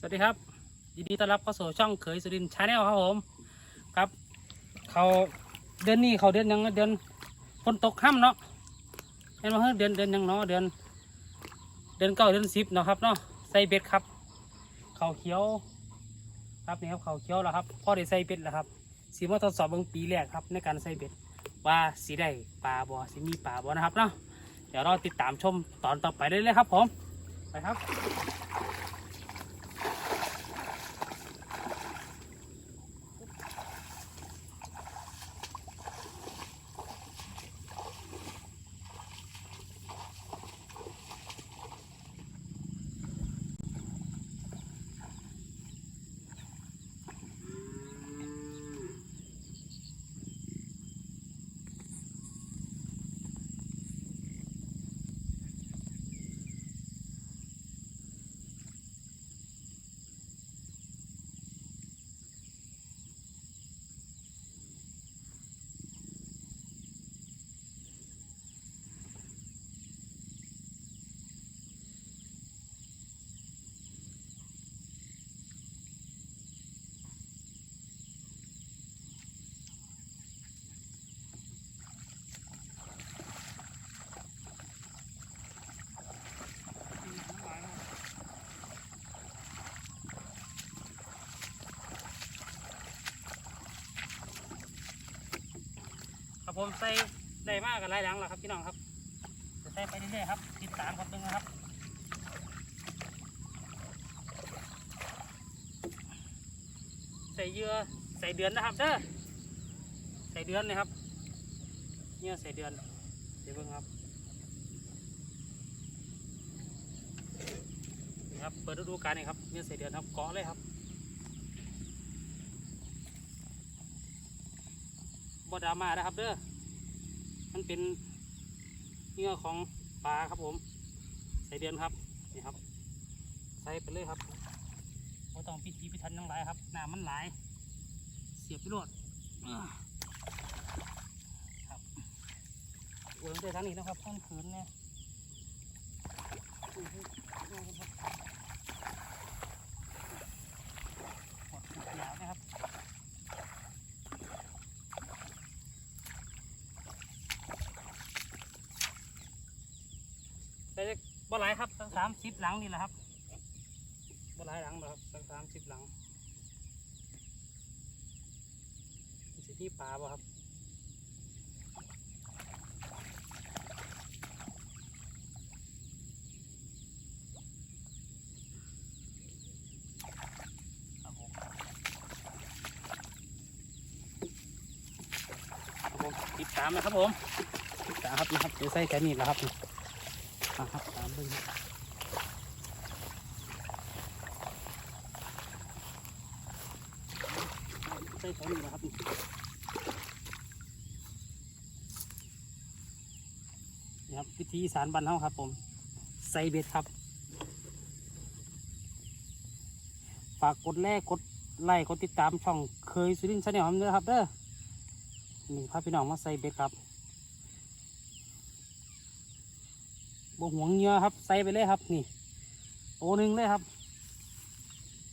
สวัสดีครับ ยินดีต้อนรับเข้าสู่ช่องเขยสุรินชาแนลครับผมครับ เขาเดือนนี้เขาเดือนยังเดือนฝนตกค่ำเนาะเห็นไหมเดือนเดือนยังเนาะเดือน เดือนเก้าเดือนสิบเนาะครับเนาะใส่เบ็ดครับ เขาเขียวครับนี่ครับเขาเขียวแล้วครับพ่อได้ใส่เบ็ดแล้วครับสีมาทดสอบเบื้องปีแรกครับ ในการใส่เบ็ดว่าสีได้ปลาบ่สีมีปลาบ่นะครับเนาะเดี๋ยวเราติดตามชมตอนต่อไปได้เลยครับผมไปครับ ครับ ผมใส่ได้มากกันหลายหลังแล้วครับพี่น้องครับจะใส่ไปเรื่อยๆครับติดตามครับเบิ่งนะครับใส่เยื่อใส่เดือนนะครับเด้อใส่เดือนนะครับเยื่อใส่เดือนเดี๋ยวเบิ่งครับนะครับเปิดฤดูกาลนี่ครับเหยื่อใส่เดือนครับเกาะเลยครับบดามานะครับเด้อ มันเป็นเหงื่อของปลาครับผมใส่เดือนครับนี่ครับ ใส่ไปเลยครับไม่ต้องพิธีพิธันทั้งหลายครับน้ำมันหลายเสียบไปโลดอ่าครับโอ้ยมันได้ทางนี้นะครับท่านขืนเนี่ยอื้อหือนี่ครับหมดทุกอย่างนะครับ แต่บ่หลาย ครับสักสามสิบหลังนี่แหละครับบ่หลายหลังหรอกครับสักสามสิบหลังสิที่ปลาบ่ครับครับผมติดตามนะครับผมติดตามครับนะครับเดี๋ยวใส่แค่นี้แหละครับ มาครับตามเบิ่งใส่แถวนี้นะครับนี่ครับวิธีสารบันเฮาครับผม ใส่เบ็ดครับ ฝากกดแรกกดไลค์กดติดตามช่องเคยสุรินทร์ชาแนลผมด้วยครับเด้อนี่พาพี่น้องมาใส่เบ็ดครับ บหวงเหงื่อครับใส่ไปเลยครับนี่โตหนึ่งเลยครับ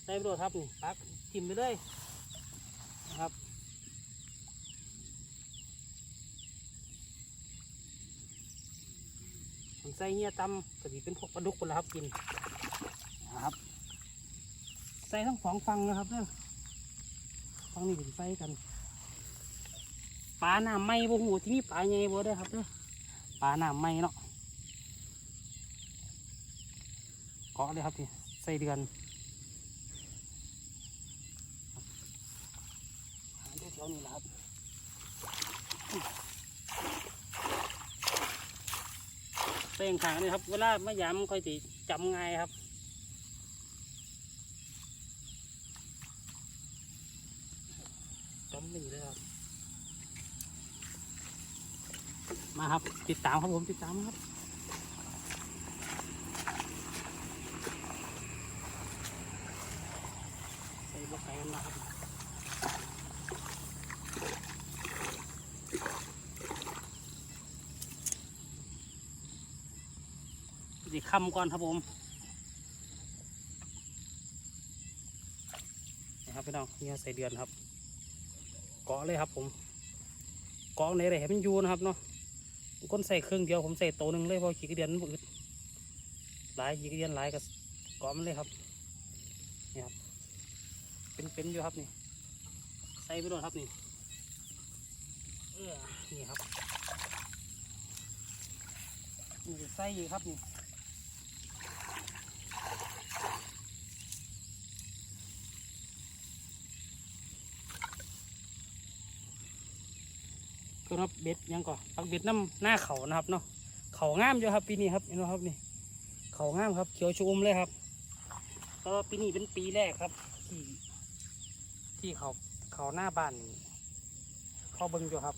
ใส่ไปเลยครับนี่ปักทิมไปเลยนะครับผมใส่เงื่อตำก็ดีเป็นพวกปลาดุกคนละครับกินนะครับ ใส่ทั้งสองฝั่งนะครับเด้อฝั่งนี้ถึงใส่กันปลาหน้าไม่บ่หูที่มีปลาใหญ่บ่ได้ครับเด้อปลาหน้าไม่เนาะ เลยครับพี่ใส่เดือนหาได้แถวนี้แหละครับเส้นขางนี่ครับ เวลามายามค่อยติจำง่ายครับจำหนึ่เลยครับ มาครับ ติดตามครับผมติดตามครับ ใส่บะไก่กันะครับดีคำก่อนครับผมนะครับพี่น้องเนี่ยใส่เดือนครับ เกาะเลยครับผม เกาะในไรให้มันยูนะครับเนาะก้นใส่เครื่องเดียวผมใส่โตหนึ่งเลยพราะขี้กระเดียนมันบ่อึดหลายขี้กระเดียนหลายก็เกาะมันเลยครับนี่ครับ เป็นเป็นอยู่ครับนี่ ใส่ไปโดนครับนี่เออนี่ครับนี่ใส่ครับนี่ก็ครับเบ็ดยังก่อนปักเบ็ดน้ำหน้าเขานะครับเนาะเขางามอยู่ครับปีนี้ครับเห็นไหมครับนี่เขางามครับเขียวชุ่มเลยครับก็ปีนี้เป็นปีแรกครับ ที่เขาเขาหน้าบ้านเขาเบิ้งอยู่ครับ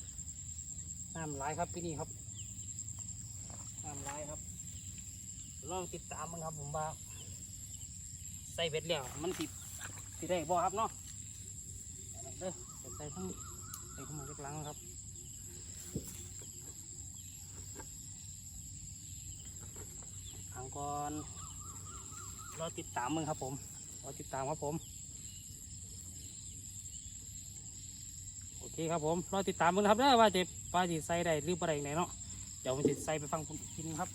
น้ำไหลครับปีนี้ครับน้ำไหลครับลองติดตามมันครับผมว่าใส่เบ็ดแล้วมันติดติดได้บ่ครับเนาะเด้อใส่ทั้งใส่เข้ามาเล็กลังครับทางก่อนรอติดตามมึงครับผมรอติดตามครับผม โอ เคครับผมรอติดตามมึงนะครับเด้อว่าจะว่าจะใส่ได้หรืออะไรไหนเนาะเดี๋ยวผมจะใส่ไปฟังผมกทีนึงครับ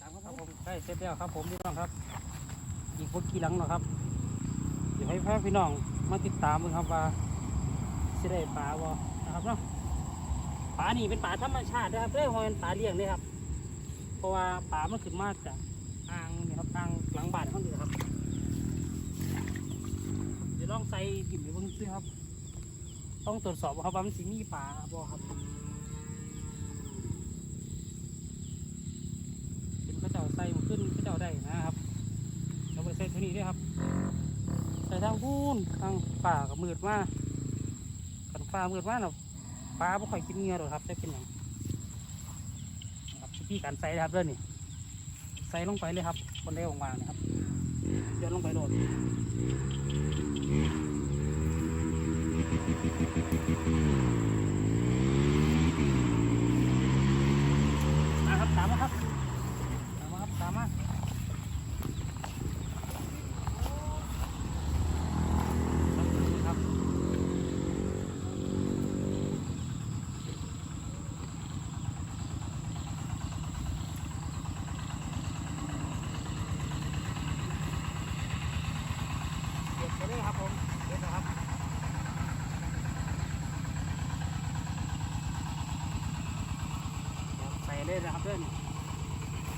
ตามครับผมได้เสร็จแล้วครับผมพี่น้องครับอีกพวกกี่หลังเนาะครับเดี๋ยวให้พี่น้องมาติดตามมึงครับว่าจะได้ปลาบ่นะครับเนาะปลานี่เป็นปลาธรรมชาตินะครับเด้อเพราะเป็นปลาเลี้ยงนี่ครับเพราะว่าป่ามันขึ้นมาจากอ่างนี่ครับอ่างหลังบ้านเขานี่ครับเดี๋ยวลองใส่หิมไปเบิ่งซิครับ ต้องตรวจสอบว่าครับว่ามันสีมีป่าบ่ครับเป็นพระเจ้าใส่มาขึ้นพระเจ้าได้นะครับเราไปใส่เท่นี้ด้วยครับใส่ทางพูนทางป่ากับมืดมากกันฟ้ามืดมากเนาะปลาไม่ค่อยกินเงี้ยหรอกครับได้เป็นอย่างครับพี่การใส่นะครับเรื่องนี้ใส่ลงไปเลยครับคนได้วางๆนะครับโยนลงไปโดด มาครับ ตามมาครับ ตามมาครับ ตามมาครับเก็บไปเลยครับผม เก็บนะครับเลยนะครับ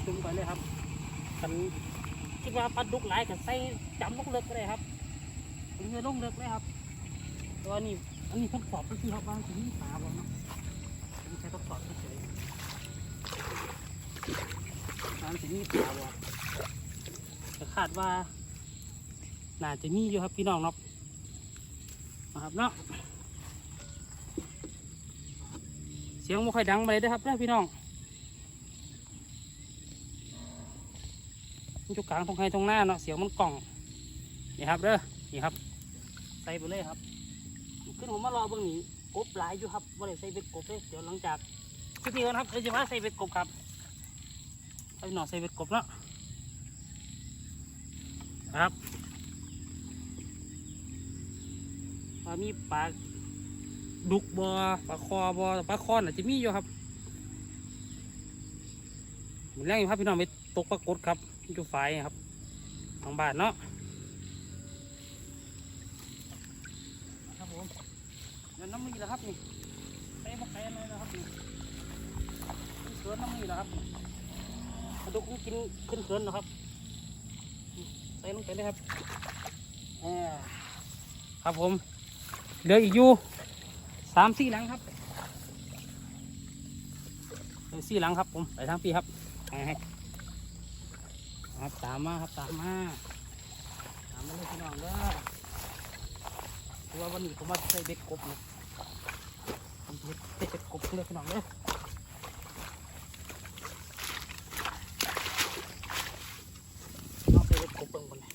เพื่อนดึงไปเลยครับกันคิดว่าปลาดุกหลายกันใส่จำลูกเลิกก็ได้ครับถึงจะลงเลิกเลยครับตัวนี้อันนี้ทดสอบก็คือครับว่าถึงมีปลาบ่เนาะผมใช้ทดสอบเฉยๆมันถึงมีปลาบ่แต่คาดว่าน่าจะมีอยู่ครับพี่น้องเนาะนะครับเนาะเสียงไม่ค่อยดังไปเลยนะครับเด้พี่น้อง อยู่กลางตรงไห้ตรงหน้าเนาะเสียงมันกล่องนี่ครับเด้อนี่ครับ ใส่ไปเลยครับ ขึ้นผมมารอเบื้องนี้กบหลายอยู่ครับว่าได้ใส่เบ็ดกบเลยเดี๋ยวหลังจากคลิปนี้ก่อนครับเคยจะมาใส่เบ็ดกบครับเอาหน่อใส่เบ็ดกบเนาะครับว่ามีปลาดุกบอปลาคอบอปลาคอนอาจจะมีอยู่ครับมันแรงอยู่ครับพี่น้องไป ตกปลากดครับอยู่ฝ่ายครับทางบ้านเนาะครับผมเดี๋ยวน้ำมีแล้วครับนี่ไปมาไกลเลยนะครับนี่ขึ้นเขินน้ำมีแล้วครับปลาดุกมันกินขึ้นเขินนะครับใส่ลงไปเลยครับแหม่ครับผมเหลืออีกอยู่สามสี่หลังครับเหลือสี่หลังครับผมไปทางปีครับให้ให้ ครับตามมาครับตามมาตามมาเลยพี่น้องเด้อคือว่าวันนี้ผมมาใส่เบ็ดกบนะผมจะใส่เบ็ดกบเลยพี่น้องเด้อน้องใส่เบ็ดกบเบิ่งบนเลย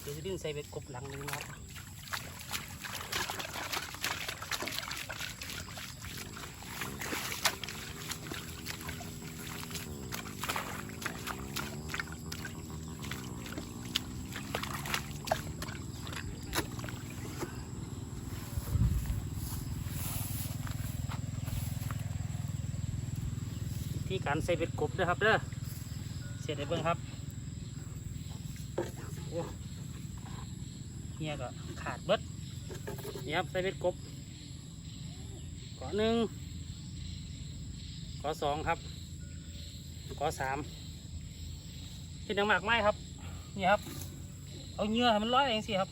เดี๋ยวจะดึงใส่เบ็ดกบหลังหนึงนะครับ ธีการใส่เบ็ดกบนะครับเด้อเสร็จได้เบิ่งครับโอ้เฮียก็ขาดเบิดนี่ครับใส่เบ็ดกบเกาะหนึ่งเกาะสองครับเกาะสามเป็นอย่างมากไม้ครับนี่ครับ เอาเหงื่อให้มันร้อยเองสิครับ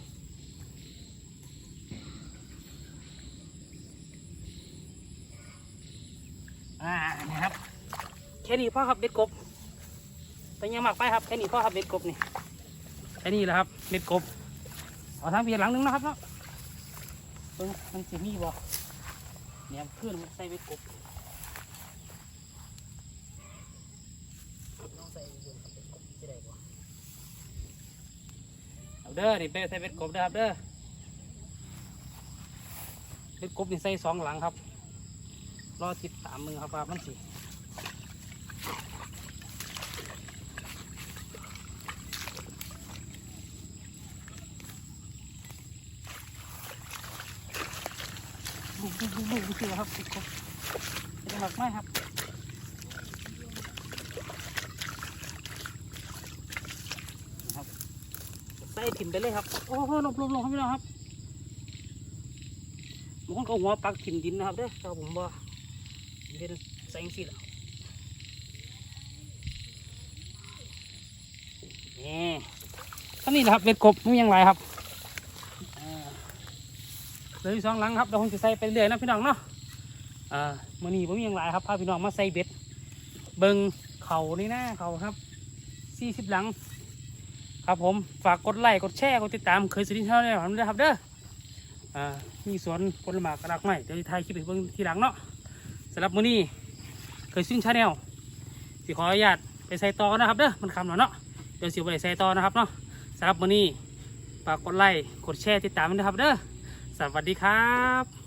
อ่านี่ครับ แค่นี้พ่อครับเบ็ดกบเป็นยังหมักไปครับแค่นี้พ่อครับเบ็ดกบนี่แค่นี้แหละครับเบ็ดกบเอาทางเพียงหลังนึงนะครับเนาะเบิ่งมันสิมีบ่เนี่ยเพื่อนมันใส่เบ็ดกบลองใส่เบิ่งครับเบ็ดกบสิได้บ่เอาเด้อนี่ไปใส่เบ็ดกบเด้อครับเด้อเบ็ดกบนี่ใส่สองหลังครับรอติดตามมือครับว่ามันสิ บุกบุกบุกบุกบุกครับบุกครับจะหักไหมครับครับใส่ถิ่นไปเลยครับ โอ้โหลงลงลงครับพี่น้องครับบางคนก็หัวปักถิ่นดินนะครับเด้อแต่ว่าผมว่าเป็นแสงสีแล้วนี่ท่านี้นะครับเบ็ดกบไม่ยังไรครับ เหลยสองหลังครับเราคงจะใส่ไปเรื่อยนะพี่น้องเนาะอ่ามื่อนี้ผมยังไรครับพาพี่น้องมาใส่เบ็ด เบิงเขานี่นะเขาครับสี่สิบหลัง ครับผมฝากกดไลค์กดแชร์กดติดตามเคยสิรินเท่านี้ผมด้วยครับเด้ออ่ามีสวนผลไม้กระดักไม้เดี๋ยวจะถ่ายคลิปให้เบิ่งทีหลังเนาะสำหรับมือนี้เคยซิ่งชาแนลสิขออนุญาตไปใส่ต่อนะครับเด้อมันคำแล้วเนาะเดี๋ยวสิไปใส่ต่อนะครับเนาะสำหรับมือนี้ฝากกดไลค์กดแชร์ติดตามด้วยนะครับเด้อ สวัสดีครับ